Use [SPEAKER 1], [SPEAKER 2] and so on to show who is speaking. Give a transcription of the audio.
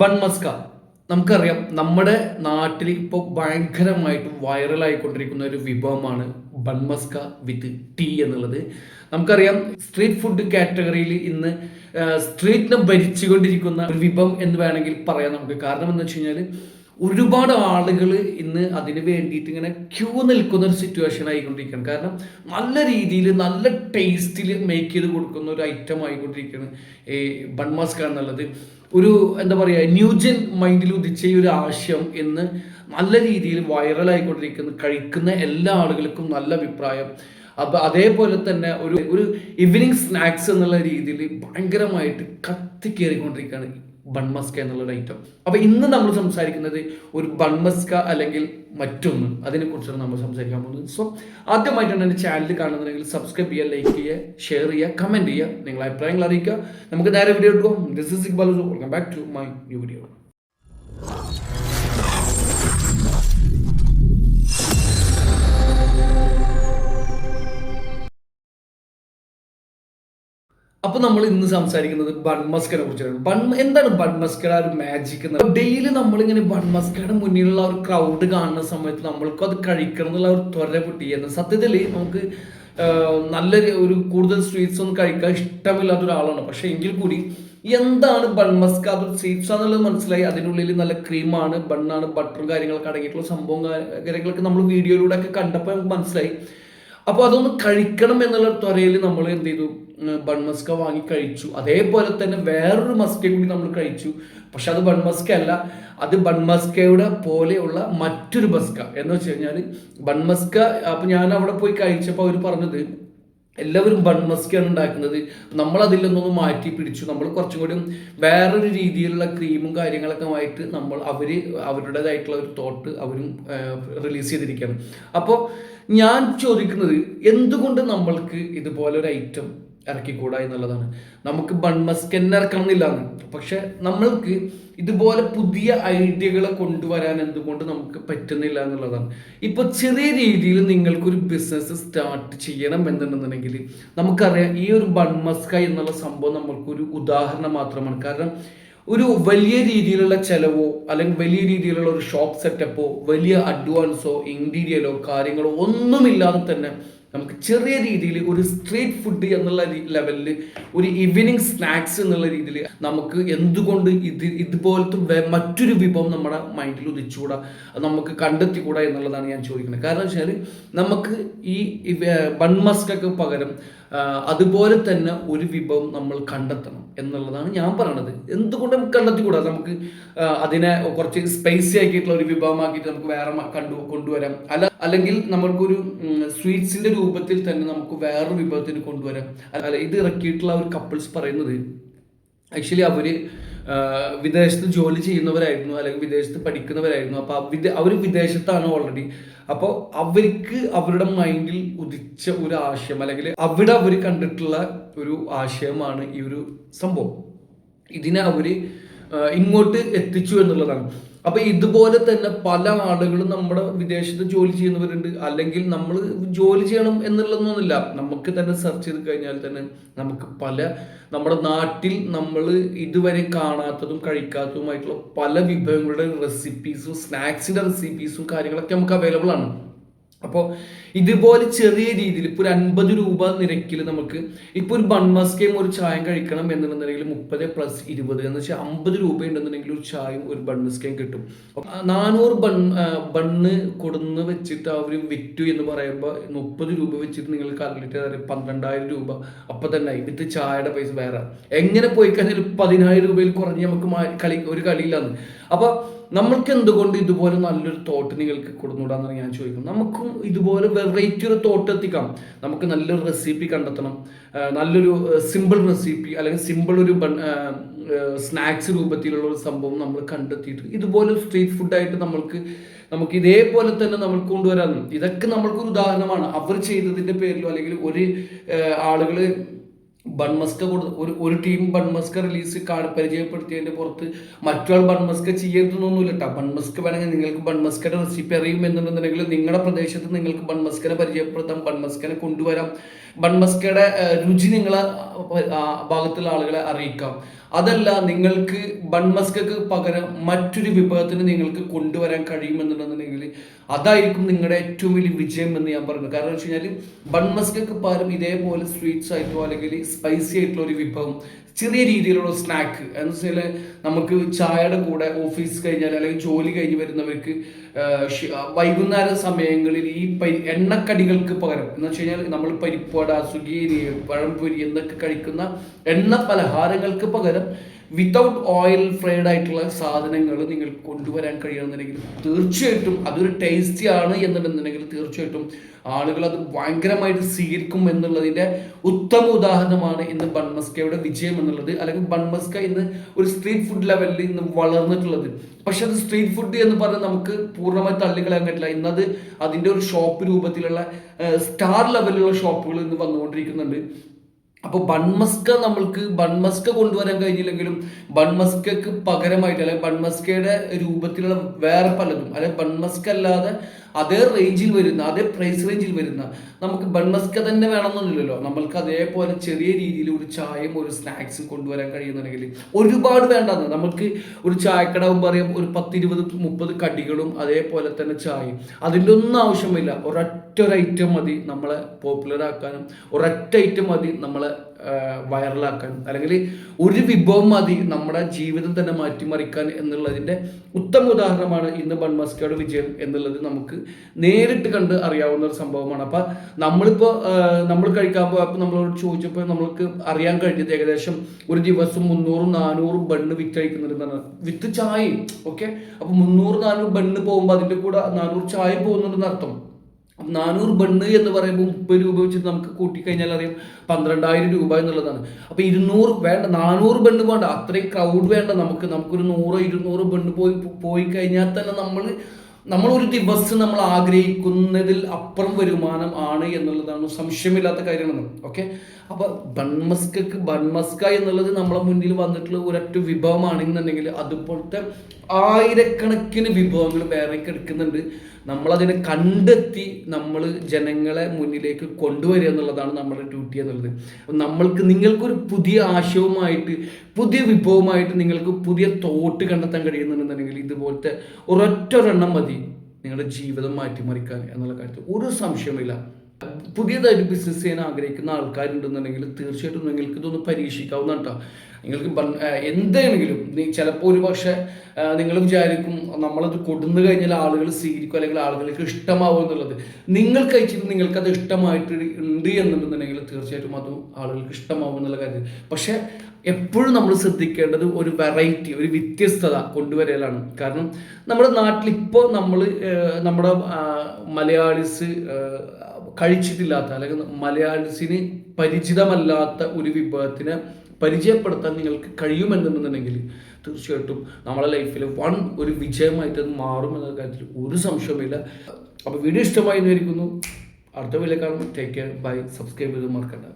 [SPEAKER 1] ബൺമസ്ക. നമുക്കറിയാം നമ്മുടെ നാട്ടിൽ ഇപ്പോൾ ഭയങ്കരമായിട്ട് വൈറലായിക്കൊണ്ടിരിക്കുന്ന ഒരു വിഭവമാണ് ബൺമസ്ക വിത്ത് ടീ എന്നുള്ളത്. നമുക്കറിയാം സ്ട്രീറ്റ് ഫുഡ് കാറ്റഗറിയിൽ ഇന്ന് സ്ട്രീറ്റിനെ ഭരിച്ചുകൊണ്ടിരിക്കുന്ന ഒരു വിഭവം എന്ന് വേണമെങ്കിൽ പറയാം നമുക്ക്. കാരണം എന്ന് വെച്ച് കഴിഞ്ഞാൽ ഒരുപാട് ആളുകൾ ഇന്ന് അതിന് വേണ്ടിയിട്ട് ഇങ്ങനെ ക്യൂ നിൽക്കുന്ന ഒരു സിറ്റുവേഷൻ ആയിക്കൊണ്ടിരിക്കുകയാണ്. കാരണം നല്ല രീതിയിൽ നല്ല ടേസ്റ്റിൽ മേക്ക് ചെയ്ത് കൊടുക്കുന്ന ഒരു ഐറ്റം ആയിക്കൊണ്ടിരിക്കുകയാണ് ഈ ബൺമാസ്ക എന്നുള്ളത്. ഒരു എന്താ പറയുക ന്യൂജൻ മൈൻഡിൽ ഉദിച്ച ഈ ഒരു ആശയം എന്ന് നല്ല രീതിയിൽ വൈറലായിക്കൊണ്ടിരിക്കുന്ന കഴിക്കുന്ന എല്ലാ ആളുകൾക്കും നല്ല അഭിപ്രായം. അപ്പം അതേപോലെ തന്നെ ഒരു ഒരു ഈവനിങ് സ്നാക്സ് എന്നുള്ള രീതിയിൽ ഭയങ്കരമായിട്ട് കത്തിക്കേറിക്കൊണ്ടിരിക്കുകയാണ് ബൺമസ്ക എന്നുള്ള ഐറ്റം അപ്പോൾ ഇന്ന് നമ്മൾ സംസാരിക്കുന്നത് ഒരു ബൺമസ്ക അല്ലെങ്കിൽ മറ്റൊന്ന്. അതിനെക്കുറിച്ചാണ് നമ്മൾ സംസാരിക്കാൻ പോകുന്നത്. സോ ആദ്യമായിട്ടാണ് എന്റെ ചാനൽ കാണുന്നുണ്ടെങ്കിൽ സബ്സ്ക്രൈബ് ചെയ്യുക ലൈക്ക് ചെയ്യുക ഷെയർ ചെയ്യുക കമന്റ് ചെയ്യുക. നിങ്ങൾ അഭിപ്രായങ്ങൾ അറിയിക്കുക. നമുക്ക് നേരെ വീഡിയോ എടുക്കാം. This is Iqbal welcome back to my new video അപ്പൊ നമ്മൾ ഇന്ന് സംസാരിക്കുന്നത് ബൺമസ്കനെ കുറിച്ചാണ്. ബൺ എന്താണ് ബൺമസ്കര ഒരു മാജിക് എന്ന്? ഡെയിലി നമ്മളിങ്ങനെ ബൺമസ്കയുടെ മുന്നിലുള്ള ഒരു ക്രൗഡ് കാണുന്ന സമയത്ത് നമ്മൾക്ക് അത് കഴിക്കണം എന്നുള്ള ഒരു ത്വര പൊട്ടിയെന്ന് സത്യത്തിൽ നമുക്ക് നല്ല ഒരു കൂടുതൽ സ്വീറ്റ്സ് ഒന്നും കഴിക്കാൻ ഇഷ്ടമില്ലാത്ത ഒരാളാണ്. പക്ഷെ എങ്കിൽ കൂടി എന്താണ് ബൺമസ്ക അത് സ്വീറ്റ്സ് ആണെന്നുള്ളത് മനസ്സിലായി. അതിനുള്ളിൽ നല്ല ക്രീമാണ് ബണ്ണാണ് ബട്ടറും കാര്യങ്ങളൊക്കെ അടങ്ങിയിട്ടുള്ള സംഭവം കാര്യങ്ങളൊക്കെ നമ്മൾ വീഡിയോയിലൂടെ ഒക്കെ കണ്ടപ്പോൾ നമുക്ക് മനസ്സിലായി. അപ്പോൾ അതൊന്ന് കഴിക്കണം എന്നുള്ള ത്വരയിൽ നമ്മൾ എന്ത് ചെയ്തു? ബൺമസ്ക വാങ്ങി കഴിച്ചു. അതേപോലെ തന്നെ വേറൊരു മസ്ക കൂടി നമ്മൾ കഴിച്ചു. പക്ഷെ അത് ബൺമസ്ക അല്ല. അത് ബൺമസ്കയുടെ പോലെയുള്ള മറ്റൊരു മസ്ക എന്ന് വെച്ച് കഴിഞ്ഞാൽ ബൺമസ്ക അപ്പം ഞാൻ അവിടെ പോയി കഴിച്ചപ്പോൾ അവർ പറഞ്ഞത് എല്ലാവരും ബൺമസ്കിയാണ് ഉണ്ടാക്കുന്നത്. നമ്മൾ അതിൽ നിന്നൊന്ന് മാറ്റി പിടിച്ചു. നമ്മൾ കുറച്ചും കൂടി വേറൊരു രീതിയിലുള്ള ക്രീമും കാര്യങ്ങളൊക്കെ ആയിട്ട് നമ്മൾ അവർ അവരുടേതായിട്ടുള്ള ഒരു തോട്ട് അവരും റിലീസ് ചെയ്തിരിക്കുകയാണ്. അപ്പോൾ ഞാൻ ചോദിക്കുന്നത് എന്തുകൊണ്ട് നമ്മൾക്ക് ഇതുപോലൊരു ഐറ്റം ഇറക്കിക്കൂടാ എന്നുള്ളതാണ്. നമുക്ക് ബൺമസ്ക് തന്നെ ഇറക്കണം എന്നില്ലാന്ന് പക്ഷെ നമ്മൾക്ക് ഇതുപോലെ പുതിയ ഐഡിയകളെ കൊണ്ടുവരാൻ എന്തുകൊണ്ട് നമുക്ക് പറ്റുന്നില്ല എന്നുള്ളതാണ്. ഇപ്പൊ ചെറിയ രീതിയിൽ നിങ്ങൾക്കൊരു ബിസിനസ് സ്റ്റാർട്ട് ചെയ്യണം എന്നുണ്ടെന്നുണ്ടെങ്കിൽ നമുക്കറിയാം ഈ ഒരു ബൺമസ്ക എന്നുള്ള സംഭവം നമ്മൾക്കൊരു ഉദാഹരണം മാത്രമാണ്. കാരണം ഒരു വലിയ രീതിയിലുള്ള ചെലവോ അല്ലെങ്കിൽ വലിയ രീതിയിലുള്ള ഒരു ഷോപ്പ് സെറ്റപ്പോ വലിയ അഡ്വാൻസോ ഇന്റീരിയലോ കാര്യങ്ങളോ ഒന്നുമില്ലാതെ തന്നെ നമുക്ക് ചെറിയ രീതിയിൽ ഒരു സ്ട്രീറ്റ് ഫുഡ് എന്നുള്ള ലെവലിൽ ഒരു ഈവനിങ് സ്നാക്സ് എന്നുള്ള രീതിയിൽ നമുക്ക് എന്തുകൊണ്ട് ഇത് ഇതുപോലത്തെ മറ്റൊരു വിഭവം നമ്മുടെ മൈൻഡിൽ ഉദിച്ചുകൂടാ? നമുക്ക് കണ്ടെത്തിക്കൂടാ എന്നുള്ളതാണ് ഞാൻ ചോദിക്കുന്നത്. കാരണം വെച്ചാൽ നമുക്ക് ഈ ബൺമസ്കൊക്കെ പകരം അതുപോലെ തന്നെ ഒരു വിഭവം നമ്മൾ കണ്ടെത്തണം എന്നുള്ളതാണ് ഞാൻ പറയണത്. എന്തുകൊണ്ട് നമുക്ക് കണ്ടെത്തിക്കൂടാ? നമുക്ക് അതിനെ കുറച്ച് സ്പൈസി ആക്കിയിട്ടുള്ള ഒരു വിഭവമാക്കിയിട്ട് നമുക്ക് വേറെ കണ്ടു കൊണ്ടുവരാം. അല്ല അല്ലെങ്കിൽ നമ്മൾക്കൊരു സ്വീറ്റ്സിന്റെ രൂപത്തിൽ തന്നെ നമുക്ക് വേറൊരു വിഭവത്തിന് കൊണ്ടുവരാം. അല്ല ഇത് ഇറക്കിയിട്ടുള്ള ഒരു കപ്പിൾസ് പറയുന്നത് ആക്ച്വലി അവർ വിദേശത്ത് ജോലി ചെയ്യുന്നവരായിരുന്നു അല്ലെങ്കിൽ വിദേശത്ത് പഠിക്കുന്നവരായിരുന്നു. അപ്പോൾ അവർ വിദേശത്താണ് ഓൾറെഡി അപ്പോൾ അവർക്ക് അവരുടെ മൈൻഡിൽ ഉദിച്ച ഒരു ആശയം അല്ലെങ്കിൽ അവിടെ അവർ കണ്ടിട്ടുള്ള ഒരു ആശയമാണ് ഈ ഒരു സംഭവം. ഇതിനെ അവർ ആ, ഇങ്ങോട്ട് എത്തിച്ചു എന്നുള്ളതാണ്. അപ്പൊ ഇതുപോലെ തന്നെ പല ആളുകളും നമ്മുടെ വിദേശത്ത് ജോലി ചെയ്യുന്നവരുണ്ട്. അല്ലെങ്കിൽ നമ്മൾ ജോലി ചെയ്യണം എന്നുള്ളതൊന്നുമില്ല. നമുക്ക് തന്നെ സെർച്ച് ചെയ്ത് കഴിഞ്ഞാൽ തന്നെ നമുക്ക് പല നമ്മുടെ നാട്ടിൽ നമ്മൾ ഇതുവരെ കാണാത്തതും കഴിക്കാത്തതുമായിട്ടുള്ള പല വിഭവങ്ങളുടെ റെസിപ്പീസും സ്നാക്സിന്റെ റെസിപ്പീസും കാര്യങ്ങളൊക്കെ നമുക്ക് അവൈലബിൾ ആണ്. അപ്പോൾ ഇതുപോലെ ചെറിയ രീതിയിൽ ഇപ്പോൾ ഒരു അൻപത് രൂപ നിരക്കിൽ നമുക്ക് ഇപ്പോൾ ഒരു ബൺമസ്കയും ഒരു ചായം കഴിക്കണം എന്നുണ്ടെന്നുണ്ടെങ്കിൽ മുപ്പത് പ്ലസ് ഇരുപത് എന്ന് വെച്ചാൽ അമ്പത് രൂപ ഉണ്ടെന്നുണ്ടെങ്കിൽ ഒരു ചായയും ഒരു ബൺമസ്കയും കിട്ടും. നാനൂറ് ബൺ ബണ്ണ് കൊടുന്ന് വെച്ചിട്ട് അവർ വിറ്റു എന്ന് പറയുമ്പോൾ മുപ്പത് രൂപ വെച്ചിട്ട് നിങ്ങൾ ചെയ്താൽ പന്ത്രണ്ടായിരം രൂപ. അപ്പം തന്നെ ഇത് ചായയുടെ പൈസ വേറെ. എങ്ങനെ പോയി കഴിഞ്ഞാൽ പതിനായിരം രൂപയിൽ കുറഞ്ഞ് നമുക്ക് കളി ഒരു കളിയില്ലാന്ന്. അപ്പോൾ നമ്മൾക്ക് എന്തുകൊണ്ട് ഇതുപോലെ നല്ലൊരു തോട്ട് നിങ്ങൾക്ക് കൊടുന്നുകൂടാന്നാണ് ഞാൻ ചോദിക്കുന്നത്. നമുക്കും ഇതുപോലെ വെറൈറ്റി ഒരു തോട്ട് എത്തിക്കാം. നമുക്ക് നല്ലൊരു റെസിപ്പി കണ്ടെത്തണം. നല്ലൊരു സിമ്പിൾ റെസിപ്പി അല്ലെങ്കിൽ സിമ്പിൾ ഒരു സ്നാക്സ് രൂപത്തിലുള്ള ഒരു സംഭവം നമ്മൾ കണ്ടെത്തിയിട്ട് ഇതുപോലെ സ്ട്രീറ്റ് ഫുഡായിട്ട് നമ്മൾക്ക് നമുക്ക് ഇതേപോലെ തന്നെ നമ്മൾക്ക് കൊണ്ടുവരാൻ ഇതൊക്കെ നമ്മൾക്കൊരു ഉദാഹരണമാണ്. അവർ ചെയ്തതിന്റെ പേരിലോ അല്ലെങ്കിൽ ഒരു ആളുകൾ ബൺമസ്ക ഒരു ഒരു ടീം ബൺമസ്ക റിലീസ് കാണി പരിചയപ്പെടുത്തിയതിന്റെ പുറത്ത് മറ്റൊരാൾ ബൺമസ്ക ചെയ്യരുതെന്നൊന്നുമില്ല കേട്ടോ ബൺമസ്ക വേണമെങ്കിൽ നിങ്ങൾക്ക് ബൺമസ്കയുടെ റെസിപ്പി അറിയും എന്നുണ്ടെന്നുണ്ടെങ്കിൽ നിങ്ങളുടെ പ്രദേശത്ത് നിങ്ങൾക്ക് ബൺമസ്കനെ പരിചയപ്പെടുത്താം ബൺമസ്കനെ കൊണ്ടുവരാം. ബൺമസ്കയുടെ രുചി നിങ്ങളെ ഭാഗത്തുള്ള ആളുകളെ അറിയിക്കാം. അതല്ല നിങ്ങൾക്ക് ബൺമസ്കക്ക് പകരം മറ്റൊരു വിഭവത്തിന് നിങ്ങൾക്ക് കൊണ്ടുവരാൻ കഴിയുമെന്നുണ്ടെന്നുണ്ടെങ്കിൽ അതായിരിക്കും നിങ്ങളുടെ ഏറ്റവും വലിയ വിജയം എന്ന് ഞാൻ പറയുന്നത്. കാരണം വെച്ച് കഴിഞ്ഞാൽ ബൺമസ്കക്ക് പകരം ഇതേപോലെ സ്വീറ്റ്സ് ആയിട്ടോ അല്ലെങ്കിൽ സ്പൈസി ആയിട്ടുള്ള ഒരു വിഭവം ചെറിയ രീതിയിലുള്ള സ്നാക്ക് എന്ന് വെച്ചാൽ നമുക്ക് ചായയുടെ കൂടെ ഓഫീസ് കഴിഞ്ഞാൽ അല്ലെങ്കിൽ ജോലി കഴിഞ്ഞ് വരുന്നവർക്ക് വൈകുന്നേര സമയങ്ങളിൽ ഈ എണ്ണക്കടികൾക്ക് പകരം എന്ന് വെച്ച് കഴിഞ്ഞാൽ നമ്മൾ പരിപ്പട സുഗീരി പഴംപൊരി എന്നൊക്കെ കഴിക്കുന്ന എണ്ണ പലഹാരങ്ങൾക്ക് പകരം വിത്തൗട്ട് ഓയിൽ ഫ്രൈഡ് ആയിട്ടുള്ള സാധനങ്ങൾ നിങ്ങൾക്ക് കൊണ്ടുവരാൻ കഴിയണമെന്നുണ്ടെങ്കിൽ തീർച്ചയായിട്ടും അതൊരു ടേസ്റ്റി ആണ് എന്നുണ്ടെന്നുണ്ടെങ്കിൽ തീർച്ചയായിട്ടും ആളുകൾ അത് ഭയങ്കരമായിട്ട് സ്വീകരിക്കും എന്നുള്ളതിന്റെ ഉത്തമ ഉദാഹരണമാണ് ഇന്ന് ബൺമസ്കയുടെ വിജയം എന്നുള്ളത്. അല്ലെങ്കിൽ ബൺമസ്ക ഇന്ന് ഒരു സ്ട്രീറ്റ് ഫുഡ് ലെവലിൽ ഇന്ന് വളർന്നിട്ടുള്ളത്. പക്ഷെ അത് സ്ട്രീറ്റ് ഫുഡ് എന്ന് പറഞ്ഞാൽ നമുക്ക് പൂർണമായി തള്ളിക്കളയാൻ പറ്റില്ല. ഇന്നത് അതിന്റെ ഒരു ഷോപ്പ് രൂപത്തിലുള്ള സ്റ്റാർ ലെവലിലുള്ള ഷോപ്പുകൾ ഇന്ന് വന്നുകൊണ്ടിരിക്കുന്നുണ്ട്. അപ്പോൾ ബൺമസ്ക നമ്മൾക്ക് ബൺമസ്ക കൊണ്ടുവരാൻ കഴിഞ്ഞില്ലെങ്കിലും ബൺമസ്കക്ക് പകരമായിട്ട് അല്ലെങ്കിൽ ബൺമസ്കയുടെ രൂപത്തിലുള്ള വേറെ പലതും അല്ലെങ്കിൽ ബൺമസ്ക അല്ലാതെ അതേ റേഞ്ചിൽ വരുന്ന അതേ പ്രൈസ് റേഞ്ചിൽ വരുന്ന നമുക്ക് ബൺമസ്ക തന്നെ വേണമെന്നൊന്നുമില്ലല്ലോ. നമ്മൾക്ക് അതേപോലെ ചെറിയ രീതിയിൽ ഒരു ചായയും ഒരു സ്നാക്സും കൊണ്ടുവരാൻ കഴിയുന്നുണ്ടെങ്കിൽ ഒരുപാട് വേണ്ടെന്ന് നമുക്ക് ഒരു ചായക്കട പറയാം ഒരു പത്തിരുപത് മുപ്പത് കടികളും അതേപോലെ തന്നെ ചായയും. അതിന്റെ ഒന്നും ആവശ്യമില്ല. ഒരൊറ്റ ഒരു ഐറ്റം മതി നമ്മളെ പോപ്പുലർ ആക്കാനും. ഒരൊറ്റ ഐറ്റം മതി നമ്മളെ വൈറലാക്കാൻ അല്ലെങ്കിൽ ഒരു വിഭവം മതി നമ്മുടെ ജീവിതം തന്നെ മാറ്റിമറിക്കാൻ എന്നുള്ളതിന്റെ ഉത്തമ ഉദാഹരണമാണ് ഇന്ന് ബൺമസ്കയുടെ വിജയം എന്നുള്ളത് നമുക്ക് നേരിട്ട് കണ്ട് അറിയാവുന്ന ഒരു സംഭവമാണ്. അപ്പം നമ്മളിപ്പോൾ നമ്മൾ കഴിക്കാൻ പോയപ്പോൾ നമ്മളോട് ചോദിച്ചപ്പോൾ നമ്മൾക്ക് അറിയാൻ കഴിഞ്ഞത് ഏകദേശം ഒരു ദിവസം മുന്നൂറും നാനൂറും ബണ്ണ് വിറ്റഴിക്കുന്നുണ്ടെന്നാണ് വിത്ത് ചായയും ഓക്കെ? അപ്പോൾ മുന്നൂറ് നാനൂറ് ബണ്ണ് പോകുമ്പോൾ അതിന്റെ കൂടെ നാനൂറ് ചായ പോകുന്നുണ്ടെന്ന് അർത്ഥം നാനൂറ് ബണ്ണ് എന്ന് പറയുമ്പോൾ മുപ്പത് രൂപ വെച്ചിട്ട് നമുക്ക് കൂട്ടിക്കഴിഞ്ഞാൽ അറിയാം പന്ത്രണ്ടായിരം രൂപ എന്നുള്ളതാണ്. അപ്പോൾ ഇരുന്നൂറ് വേണ്ട നാനൂറ് ബണ്ണ് വേണ്ട അത്രയും ക്രൗഡ് വേണ്ട നമുക്ക്. നമുക്കൊരു നൂറോ ഇരുന്നൂറ് ബണ്ണ് പോയി പോയി കഴിഞ്ഞാൽ തന്നെ നമ്മൾ നമ്മൾ ഒരു ദിവസം നമ്മൾ ആഗ്രഹിക്കുന്നതിൽ അപ്പുറം വരുമാനം ആണ് എന്നുള്ളതാണ്. സംശയമില്ലാത്ത കാര്യമാണ്. ഓക്കെ അപ്പൊ ബൺമസ്കക്ക് ബൺമസ്ക എന്നുള്ളത് നമ്മളെ മുന്നിൽ വന്നിട്ടുള്ള ഒരൊറ്റ വിഭവമാണെന്നുണ്ടെങ്കിൽ അതുപോലത്തെ ആയിരക്കണക്കിന് വിഭവങ്ങൾ വേറെ എടുക്കുന്നുണ്ട്. നമ്മളതിനെ കണ്ടെത്തി നമ്മൾ ജനങ്ങളെ മുന്നിലേക്ക് കൊണ്ടുവരിക എന്നുള്ളതാണ് നമ്മുടെ ഡ്യൂട്ടി എന്നുള്ളത്. നമ്മൾക്ക് നിങ്ങൾക്കൊരു പുതിയ ആശയവുമായിട്ട് പുതിയ വിഭവമായിട്ട് നിങ്ങൾക്ക് പുതിയ തോട്ട് കണ്ടെത്താൻ കഴിയുന്നുണ്ടെന്നുണ്ടെങ്കിൽ ഇതുപോലത്തെ ഒരൊറ്റ ഒരെണ്ണം മതി നിങ്ങളുടെ ജീവിതം മാറ്റിമറിക്കാൻ എന്നുള്ള കാര്യത്തിൽ ഒരു സംശയമില്ല പുതിയതായിട്ട് ബിസിനസ് ചെയ്യാൻ ആഗ്രഹിക്കുന്ന ആൾക്കാരുണ്ടെന്നുണ്ടെങ്കിൽ തീർച്ചയായിട്ടും നിങ്ങൾക്ക് ഇതൊന്ന് പരീക്ഷിക്കാവുന്ന കേട്ടോ നിങ്ങൾക്ക് എന്താണെങ്കിലും ചിലപ്പോൾ ഒരു പക്ഷേ നിങ്ങൾ വിചാരിക്കും നമ്മളത് കൊടുന്നു കഴിഞ്ഞാൽ ആളുകൾ സ്വീകരിക്കും അല്ലെങ്കിൽ ആളുകൾക്ക് ഇഷ്ടമാവും എന്നുള്ളത്. നിങ്ങൾ കഴിച്ചിട്ട് നിങ്ങൾക്ക് അത് ഇഷ്ടമായിട്ട് ഉണ്ട് എന്നുണ്ടെന്നുണ്ടെങ്കിൽ തീർച്ചയായിട്ടും അത് ആളുകൾക്ക് ഇഷ്ടമാവും എന്നുള്ള കാര്യം. പക്ഷേ എപ്പോഴും നമ്മൾ ശ്രദ്ധിക്കേണ്ടത് ഒരു വെറൈറ്റി ഒരു വ്യത്യസ്തത കൊണ്ടുവരലാണ്. കാരണം നമ്മുടെ നാട്ടിൽ ഇപ്പോൾ നമ്മൾ നമ്മുടെ മലയാളീസ് കഴിച്ചിട്ടില്ലാത്ത അല്ലെങ്കിൽ മലയാളിസിന് പരിചിതമല്ലാത്ത ഒരു വിഭവത്തിന് പരിചയപ്പെടുത്താൻ നിങ്ങൾക്ക് കഴിയുമെന്നുണ്ടെന്നുണ്ടെങ്കിൽ തീർച്ചയായിട്ടും നമ്മളെ ലൈഫിൽ വൺ ഒരു വിജയമായിട്ട് അത് മാറും എന്ന കാര്യത്തിൽ ഒരു സംശയമില്ല അപ്പോൾ വീഡിയോ ഇഷ്ടമായി എന്ന് വിചാരിക്കുന്നു. അടുത്ത video take care bye subscribe ചെയ്ത് മറക്കണ്ട.